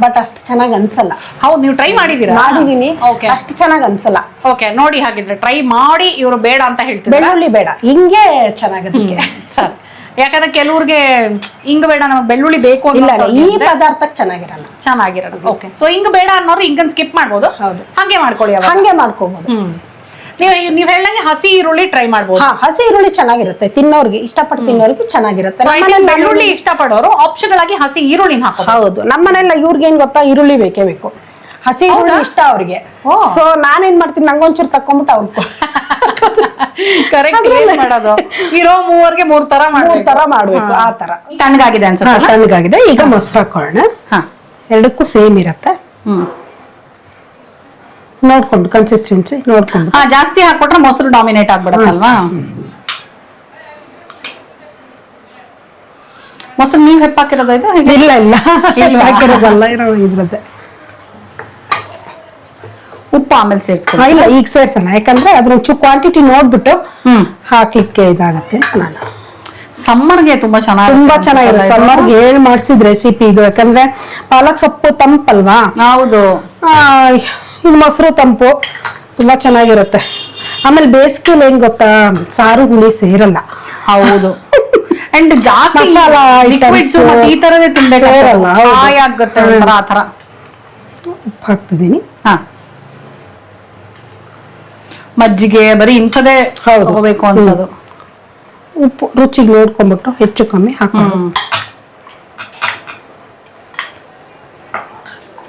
ಬಟ್ ಅಷ್ಟು ಚೆನ್ನಾಗಿ ಅನ್ಸಲ್ಲ. ಹೌದು ನೀವು ಟ್ರೈ ಮಾಡಿದೀರಾ ಮಾಡಿದೀನಿ ಅಷ್ಟು ಚೆನ್ನಾಗಿ ಅನ್ಸಲ್ಲ. ಓಕೆ ನೋಡಿ ಹಾಗಿದ್ರೆ ಟ್ರೈ ಮಾಡಿ ಇವರು ಬೇಡ ಅಂತ ಹೇಳ್ತೀವಿ ಬೆಳ್ಳುಳ್ಳಿ ಬೇಡ ಹಿಂಗೆ ಚೆನ್ನಾಗದಕ್ಕೆ ಸರ್. ಯಾಕಂದ್ರೆ ಕೆಲವ್ರಿಗೆ ಹಿಂಗ್ ಬೇಡ ನಮಗೆ ಬೆಳ್ಳುಳ್ಳಿ ಬೇಕು ಇಲ್ಲ ಅನ್ನೋ ಈ ಪದಾರ್ಥಕ್ಕೆ ಚೆನ್ನಾಗಿರಲ್ಲ. ಚೆನ್ನಾಗಿರೋದು ಓಕೆ ಸೊ ಹಿಂಗ್ ಬೇಡ ಅನ್ನೋರು ಹಿಂಗನ್ ಸ್ಕಿಪ್ ಮಾಡ್ಬೋದು. ಹೌದು. ಹಂಗೆ ಮಾಡ್ಕೊಳ್ಳಿ ಅವಾಗ. ಹಂಗೆ ಮಾಡ್ಕೋಬಹುದು ಹ್ಮ್. ನೀವು ನೀವ್ ಹೇಳ್ದಂಗೆ ಹಸಿ ಈರುಳ್ಳಿ ಟ್ರೈ ಮಾಡ್ಬೋದು. ಹಾ ಹಸಿ ಈರುಳ್ಳಿ ಚೆನ್ನಾಗಿರುತ್ತೆ. ತಿನ್ನೋರಿಗೆ ಇಷ್ಟಪಟ್ಟು ತಿನ್ನೋರಿಗೆ ಚೆನ್ನಾಗಿರುತ್ತೆ. So, I think ನಮ್ಮನೇಲಿ ಬೆಳ್ಳುಳ್ಳಿ ಇಷ್ಟಪಡೋರು ಆಪ್ಷನ್ ಆಗಿ ಹಸಿ ಈರುಳ್ಳಿನ ಹಾಕೋದು. ಹೌದು. ನಮ್ಮನೆಲ್ಲ ಇವ್ರಿಗೆ ಏನ್ ಗೊತ್ತಾ? ಈರುಳ್ಳಿ ಬೇಕೇ ಬೇಕು. ಹಸಿ ಈರುಳ್ಳಿ ಇಷ್ಟ ಅವ್ರಿಗೆ. ಓ. ಸೊ ನಾನೇನ್ ಮಾಡ್ತೀನಿ? ನಂಗೊಂಚೂರು ತಕೊಂಡ್ಬಿಟ್ಟು ಅವ್ರಿಗೆ <laughs> ಕರೆಕ್ಟ್ ಏನ್ ಮಾಡೋದು? ಇರೋ ಮೂವರ್ಗೆ ಮೂರ್ ತರ ಮೂರ್ ತರ ಮಾಡ್ಬೇಕು ಆ ತರ. ತಣ್ಣಗಾಗಿದೆ ಅನ್ಸುತ್ತೆ ತಣ್ಣಗಾಗಿದೆ. ಈಗ ಮೊಸರು ಹಾಕೋಣ ಹಾ. ಎರಡಕ್ಕೂ ಸೇಮ್ ಇರತ್ತೆ. ಹ್ಮ್. ನೋಡ್ಕೊಂಡು ಕನ್ಸಿಸ್ಟೆನ್ಸಿ ನೋಡ್ಕೊಂಡು. ಹಾ ಜಾಸ್ತಿ ಹಾಕ್ಬಿಟ್ರೆ ಮೊಸರು ಡಾಮಿನೇಟ್ ಆಗ್ಬಿಡತ್ತಲ್ವಾ? ಮೊಸರು ನೀವ್ ಹೆಪ್ಪಾಕಿರೋದ ಇದು? ಹೇಗೆ ಇಲ್ಲ. ಇಲ್ಲ. ಇಲ್ವಾ? ಹಾಕಿರೋದಲ್ಲ ಇರೋ ಇದ್ರದ್ದೆ. ಆಮೇಲೆ ಸೇರಿಸ್ಕೊಳ್ಳಿ ಇಲ್ಲ ಈಗ ಸೇರ್ಸೋಣ. ಯಾಕಂದ್ರೆ ಅದ್ರ ಒಂಚೂರು ಕ್ವಾಂಟಿಟಿ ನೋಡ್ಬಿಟ್ಟು ಹ್ಮ್. ಹಾಕ್ಲಿಕ್ಕೆ ಇದಾಗತ್ತೆ ಅಂತ ನಾನು. ಸಮ್ಮರ್ಗೆ ತುಂಬಾ ಚೆನ್ನಾಗಿ ತುಂಬಾ ಚೆನ್ನಾಗಿರುತ್ತೆ. ಸಮ್ಮರ್ಗೆ ಹೇಳ್ ಮಾಡಿಸಿದ ರೆಸಿಪಿ ಇದು? ಯಾಕಂದ್ರೆ ಪಾಲಕ್ ಸೊಪ್ಪು ತಂಪಲ್ವಾ? ಹೌದು. ಇದು ಮೊಸರು ತಂಪು. ತುಂಬಾ ಚೆನ್ನಾಗಿರುತ್ತೆ. ಆಮೇಲೆ ಬೇಸಿಗೆಲಿ ಏನ್ ಗೊತ್ತಾ? ಸಾರು ಹುಳಿ ಸೇರಲ್ಲ. ಹೌದು. ಅಂಡ್ ಜಾಸ್ತಿ ಲಿಕ್ವಿಡ್ಸ್ ಈ ತರದೇ ತಿನ್ಬೇಕು ಆಗುತ್ತೆ ಆ ತರ ಉಪ್ಪು ಹಾಕ್ತಿದೀನಿ ಹಾ. ಮಜ್ಜಿಗೆ ಬರೀ ಇಂಥದೇ ಹೌದು. ತಗೋಬೇಕು ಅನ್ಸೋದು. ಉಪ್ಪು ರುಚಿಗೆ ನೋಡ್ಕೊಂಡ್ಬಿಟ್ಟು ಹೆಚ್ಚು ಕಮ್ಮಿ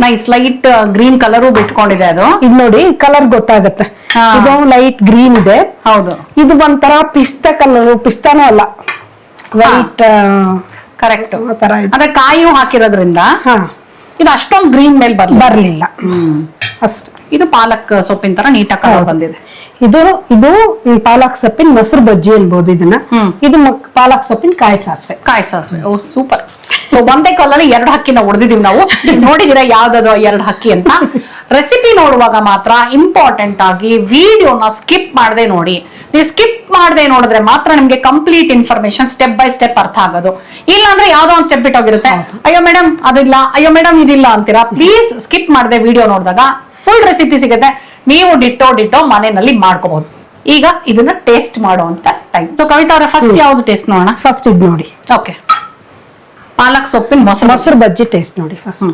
ನೈಸ್ ಲೈಟ್ ಗ್ರೀನ್ ಕಲರು ಬಿಟ್ಕೊಂಡಿದೆ ಅದು. ಇದು ನೋಡಿ ಕಲರ್ ಗೊತ್ತಾಗತ್ತೆ. ಹಾ. ಇದು ಲೈಟ್ ಗ್ರೀನ್ ಇದೆ. ಹೌದು. ಇದು ಒಂಥರ ಪಿಸ್ತ ಕಲರ್ ಪಿಸ್ತಾನೂ ಅಲ್ಲ. ವೈಟ್ ಕರೆಕ್ಟ್ ಆ ತರ ಇದೆ. ಅಂದ್ರೆ ಕಾಯು ಹಾಕಿರೋದ್ರಿಂದ ಹಾ. ಇದು ಅಷ್ಟೊಂದು ಗ್ರೀನ್ ಮೇಲೆ ಬರ್ಲಿ ಬರ್ಲಿಲ್ಲ. ಹ್ಮ್. ಅಷ್ಟು. ಇದು ಪಾಲಕ್ ಸೊಪ್ಪಿನ ತರ ನೀಟಾಗಿ ಕಲರ್ ಬಂದಿದೆ. ಇದು ಇದು ಪಾಲಕ್ ಸೊಪ್ಪಿನ ಮೊಸರು ಬಜ್ಜಿ ಅನ್ಬೋದು ಇದನ್ನ. ಇದು ಪಾಲಕ್ ಸೊಪ್ಪಿನ ಕಾಯಿ ಸಾಸಿವೆ. ಕಾಯಿ ಸಾಸಿವೆ. ಓ ಸೂಪರ್. ಸೊ ಒಂದೇ ಕಾಲಲ್ಲಿ ಎರಡು ಹಕ್ಕಿನ ಹೊಡೆದಿದೀವಿ ನಾವು. ನೋಡಿದಿರ ಯಾವ್ದದು ಎರಡು ಹಕ್ಕಿ ಅಂತ. ರೆಸಿಪಿ ನೋಡುವಾಗ ಮಾತ್ರ ಇಂಪಾರ್ಟೆಂಟ್ ಆಗಿ ವಿಡಿಯೋನ ಸ್ಕಿಪ್ ಮಾಡದೆ ನೋಡಿ. ನೀವು ಸ್ಕಿಪ್ ಮಾಡದೆ ನೋಡಿದ್ರೆ ಮಾತ್ರ ನಿಮ್ಗೆ complete information step by step ಅರ್ಥ ಆಗೋದು. ಇಲ್ಲ ಅಂದ್ರೆ ಯಾವ್ದೋ ಒಂದು ಸ್ಟೆಪ್ ಬಿಟ್ಟೋಗಿರುತ್ತೆ. ಅಯ್ಯೋ ಮೇಡಮ್ ಅದಿಲ್ಲ. ಅಯ್ಯೋ ಮೇಡಮ್ ಇದಿಲ್ಲ ಅಂತೀರಾ? ಪ್ಲೀಸ್ ಸ್ಕಿಪ್ ಮಾಡದೆ ವಿಡಿಯೋ ನೋಡಿದಾಗ ಫುಲ್ ರೆಸಿಪಿ ಸಿಗುತ್ತೆ. ನೀವು ಡಿಟ್ಟೋ ಡಿಟ್ಟೋ ಮನೆಯಲ್ಲಿ ಮಾಡ್ಕೋಬಹುದು ಈಗ ಇದನ್ನ ಟೇಸ್ಟ್ ಮಾಡುವಂತ ಟೈಮ್ ಸೊ ಕವಿತಾ ಅವರ ಫಸ್ಟ್ ಯಾವ್ದು ಟೇಸ್ಟ್ ನೋಡೋಣ? ಫಸ್ಟ್ ಇದು ನೋಡಿ. ಓಕೆ ಪಾಲಕ್ ಸೊಪ್ಪಿನ ಮೊಸರು. ಮೊಸರು ಬಜ್ಜಿ ಟೇಸ್ಟ್ ನೋಡಿ ಫಸ್ಟ್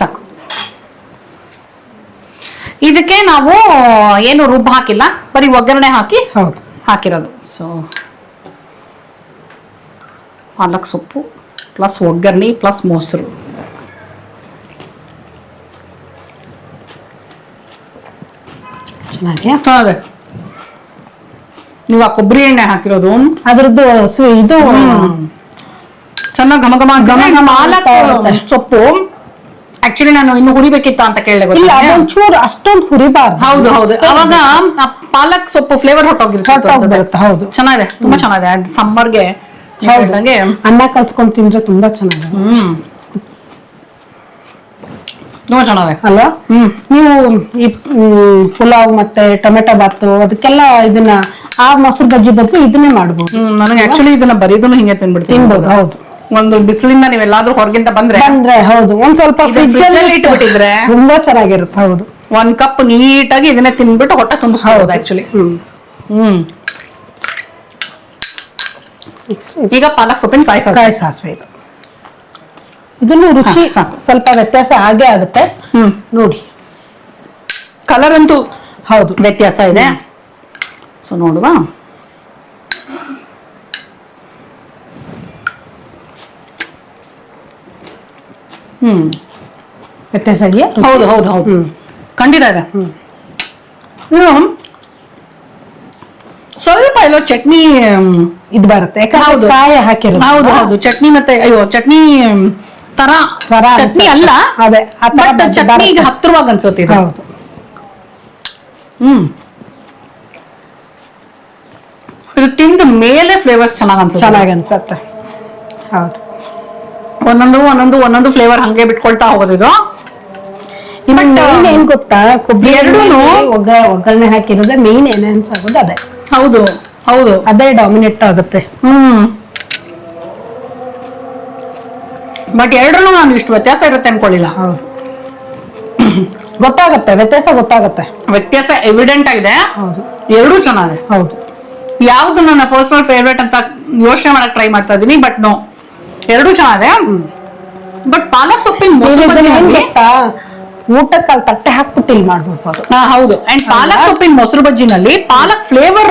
ಸಾಕು. ಇದಕ್ಕೆ ನಾವು ಏನು ರುಬ್ಬ ಹಾಕಿಲ್ಲ ಬರೀ ಒಗ್ಗರಣೆ ಹಾಕಿ ಹೌದು. ಹಾಕಿರೋದು. ಸೊ ಪಾಲಕ್ ಸೊಪ್ಪು ಪ್ಲಸ್ ಒಗ್ಗರಣೆ ಪ್ಲಸ್ ಮೊಸರು. ಚೆನ್ನಾಗಿ. ಚೆನ್ನಾಗಿದೆ ನೀವು ಆ ಕೊಬ್ಬರಿ ಎಣ್ಣೆ ಹಾಕಿರೋದು ಅದ್ರದ್ದು ಸ್ವ- ಇದು ಚೆನ್ನಾಗಿ ಘಮ ಘಮ ಘಮ ಘಮ. ಸೊಪ್ಪು. ಆಕ್ಚುಲಿ ನಾನು ಇನ್ನು ಹುಡಿಬೇಕಿತ್ತ ಅಂತ ಕೇಳಿದೆ ಇಲ್ಲ ಗೊತ್ತಾ? ಅದೊಂಚೂರು ಅಷ್ಟೊಂದು ಹುರಿಬಾರ್ದು. ಹೌದು ಹೌದು. ಅವಾಗ ಆ ಪಾಲಕ್ ಸೊಪ್ಪು ಫ್ಲೇವರ್ ಹೊಟ್ಟೋಗಿರುತ್ತೆ ಹೌದು. ಚೆನ್ನಾಗಿದೆ ತುಂಬಾ ಚೆನ್ನಾಗಿದೆ. ಸಮ್ಮರ್ಗೆ ಹೇಳ್ದಂಗೆ ಅನ್ನ ಕಲ್ಸ್ಕೊಂಡು ತಿಂದ್ರೆ ತುಂಬಾ ಚೆನ್ನಾಗಿದೆ. ಹ್ಮ್. ಅಲ್ವಾ ಹ್ಮ್ ನೀವು ಈ ಪುಲಾವ್ ಮತ್ತೆ ಟೊಮೆಟೊ ಬಾತು ಅದಕ್ಕೆಲ್ಲ ಇದನ್ನ ಆ ಮೊಸರು ಬಜ್ಜಿ ಬದಲು ಇದನ್ನೇ ಮಾಡ್ಬೋದು. ನನಗೆ ಆಕ್ಚುಲಿ ಇದನ್ನ ಬರೀದೂನು ಹಿಂಗೆ ತಿನ್ಬಿಡ್ತೀನಿ. ತಿನ್ಬೋದು ಹೌದು. ಒಂದು ಬಿಸಿಲಿಂದ ನೀವೆಲ್ಲಾದ್ರೂ ಹೊರಗಿಂತ ಬಂದ್ರೆ ಬಂದ್ರೆ ಹೌದು. ಒಂದ್ ಸ್ವಲ್ಪ ಅಲ್ಲಿ ಇಟ್ಬಿಟ್ಟಿದ್ರೆ ತುಂಬಾ ಚೆನ್ನಾಗಿರುತ್ತೆ ಹೌದು. ಒಂದ್ ಕಪ್ ನೀಟಾಗಿ ಇದನ್ನೇ ತಿನ್ಬಿಟ್ಟು ಹೊಟ್ಟೆ ತುಂಬಿಸ್ಬೋದು ಆಕ್ಚುಲಿ ಹ್ಮ್. ಈಗ ಪಾಲಕ್ ಸೊಪ್ಪಿನ ಕಾಯಿ ಸಾಸ್ ಕಾಯಿ ಸಾಸಿವೆ ಇದು. ಇದನ್ನು ರುಚಿ ಸಾಕು. ಸ್ವಲ್ಪ ವ್ಯತ್ಯಾಸ ಆಗೇ ಆಗುತ್ತೆ. ನೋಡಿ. ಕಲರ್ ಅಂತೂ ಹೌದು. ವ್ಯತ್ಯಾಸ ಇದೆ. ಸೊ ನೋಡುವ. ಹ್ಮ್. ವ್ಯತ್ಯಾಸ ಇದೆಯಾ ಹೌದು ಹೌದು ಹೌದು. ಖಂಡಿತ ಇದೆ. ಇದು ಸ್ವಲ್ಪ ಎಲ್ಲೋ ಚಟ್ನಿ ಇದು ಬರುತ್ತೆ. ಯಾಕಂದ್ರೆ ಹೌದು. ಕಾಯಿ ಹಾಕಿರೋದು. ಹೌದು ಹೌದು. ಚಟ್ನಿ ಮತ್ತೆ ಅಯ್ಯೋ ಚಟ್ನಿ ತರ ಚಟ್ನಿ ಅಲ್ಲ ಅದೇ, ಬರುತ್ತೆ. ಚಟ್ನಿಗೆ ಹತ್ತಿರವಾಗಿ ಅನ್ಸುತ್ತೆ ಇದು. ಹೌದು. ಹ್ಮ್. ಇದು ತಿಂದ ಮೇಲೆ ಫ್ಲೇವರ್ಸ್ ಚೆನ್ನಾಗಿ ಅನ್ಸುತ್ತೆ. ಚೆನ್ನಾಗಿ ಅನ್ಸತ್ತೆ. ಹೌದು. ಒಂದೊಂದು ಒಂದೊಂದು ಒಂದೊಂದು ಫ್ಲೇವರ್ ಹಂಗೆ ಬಿಟ್ಕೊಳ್ತಾ ಹೋಗೋದು ಇದು. ಮೇನ್ ಏನ್ ಗೊತ್ತಾ? ಕೊಬ್ಬರಿ ಎರಡೂ ಒಗ್ಗರಣೆ ಹಾಕಿರೋದೇ ಮೇನ್ ಏನೇ ಆಗೋದು ಅದೇ. ಹೌದು ಹೌದು. ಅದೇ ಡಾಮಿನೇಟ್ ಆಗುತ್ತೆ. ಹ್ಮ್. ಬಟ್ ಎರಡರಲ್ಲೂ ನಾನು ಇಷ್ಟು ವ್ಯತ್ಯಾಸ ಇರುತ್ತೆ ಅನ್ಕೊಳ್ಳಿಲ್ಲ. ಹೌದು. ಗೊತ್ತಾಗತ್ತೆ ವ್ಯತ್ಯಾಸ ಗೊತ್ತಾಗತ್ತೆ. ವ್ಯತ್ಯಾಸ ಎವಿಡೆಂಟ್ ಆಗಿದೆ. ಹೌದು. ಎರಡೂ ಚೆನ್ನಾಗಿದೆ. ಹೌದು. ಯಾವುದು ನನ್ನ ಪರ್ಸನಲ್ ಫೇವ್ರೇಟ್ ಅಂತ ಯೋಚನೆ ಮಾಡಕ್ ಟ್ರೈ ಮಾಡ್ತಾ ಇದೀನಿ ಬಟ್ ನೋ ಎರಡೂ ಚೆನ್ನಾಗಿದೆ. ಬಟ್ ಪಾಲಕ್ ಸೊಪ್ಪಿನ ಊಟಕ್ಕೆ ಅಲ್ಲಿ ತಟ್ಟೆ ಹಾಕ್ಬಿಟ್ಟು ಇಲ್ಲಿ ಮಾಡ್ಬಿಡ್ಬೋದು ಹಾ ಹೌದು. ಅಂಡ್ ಪಾಲಕ್ ಸೊಪ್ಪಿನ ಮೊಸರು ಬಜ್ಜಿನಲ್ಲಿ ಪಾಲಕ್ ಫ್ಲೇವರ್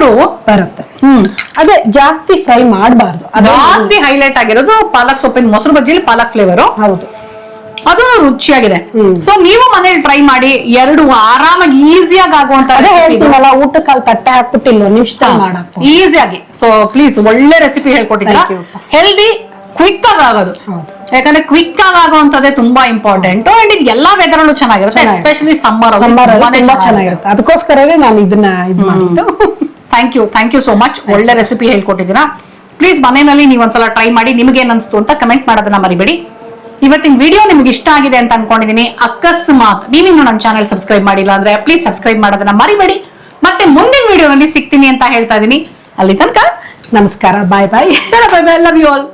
ಬರುತ್ತೆ. ಹ್ಮ್. ಅದೇ ಜಾಸ್ತಿ ಫ್ರೈ ಮಾಡಬಾರ್ದು. ಜಾಸ್ತಿ ಹೈಲೈಟ್ ಆಗಿರೋದು ಪಾಲಕ್ ಸೊಪ್ಪಿನ ಮೊಸರು ಬಜ್ಜಿಲಿ ಪಾಲಕ್ ಫ್ಲೇವರ್ ಹೌದು. ಅದು ರುಚಿಯಾಗಿದೆ. ಸೊ ನೀವು ಮನೇಲಿ ಟ್ರೈ ಮಾಡಿ ಎರಡು ಆರಾಮಾಗಿ ಈಸಿಯಾಗಿ ಆಗುವಂತ ಹೇಳ್ತೀನಲ್ಲ ಊಟಕ್ಕೆ ಅಲ್ಲಿ ತಟ್ಟೆ ಹಾಕ್ಬಿಟ್ಟು ಇಲ್ಲಿ ನಿಮಿಷ ಈಸಿಯಾಗಿ ಸೊ ಪ್ಲೀಸ್ ಒಳ್ಳೆ ರೆಸಿಪಿ ಹೇಳ್ಕೊಟ್ಟಿದ್ದೀರಾ. ಹೆಲ್ದಿ ಕ್ವಿಕ್ ಆಗಿ ಆಗೋದು. ಹೌದು. ಯಾಕಂದ್ರೆ ಕ್ವಿಕ್ ಆಗಿ ಆಗುವಂತದ್ದೇ ತುಂಬಾ ಇಂಪಾರ್ಟೆಂಟ್ ಅಂಡ್ ಇದು ಎಲ್ಲಾ ವೆದರ್ ಅಲ್ಲೂ ಚೆನ್ನಾಗಿರುತ್ತೆ. ಎಸ್ಪೆಷಲಿ ಸಮ್ಮರ್ ಚೆನ್ನಾಗಿರುತ್ತೆ. ಅದಕ್ಕೋಸ್ಕರವೇ ನಾನು ಇದನ್ನ ಇದು ಮಾಡಿದ್ದು. Thank you thank you so much ಒಳ್ಳೆ ರೆಸಿಪಿ ಹೇಳ್ಕೊಟ್ಟಿದ್ದೀರಾ. ಪ್ಲೀಸ್ ಮನೆಯಲ್ಲಿ ನೀವು ಒಂದ್ಸಲ ಟ್ರೈ ಮಾಡಿ ನಿಮ್ಗೆ ಏನ್ ಅನ್ಸ್ತು ಅಂತ ಕಮೆಂಟ್ ಮಾಡೋದನ್ನ ಮರಿಬೇಡಿ. ಇವತ್ತಿನ ವಿಡಿಯೋ ನಿಮ್ಗೆ ಇಷ್ಟ ಆಗಿದೆ ಅಂತ ಅನ್ಕೊಂಡಿದೀನಿ. ಅಕಸ್ಮಾತ್ ನೀವಿನ್ನು ನನ್ನ ಚಾನೆಲ್ ಸಬ್ಸ್ಕ್ರೈಬ್ ಮಾಡಿಲ್ಲ ಅಂದ್ರೆ ಪ್ಲೀಸ್ ಸಬ್ಸ್ಕ್ರೈಬ್ ಮಾಡೋದನ್ನ ಮರಿಬೇಡಿ. ಮತ್ತೆ ಮುಂದಿನ ವಿಡಿಯೋನಲ್ಲಿ ಸಿಗ್ತೀನಿ ಅಂತ ಹೇಳ್ತಾ ಇದೀನಿ. ಅಲ್ಲಿ ತನಕ ನಮಸ್ಕಾರ bye bye bye bye love you all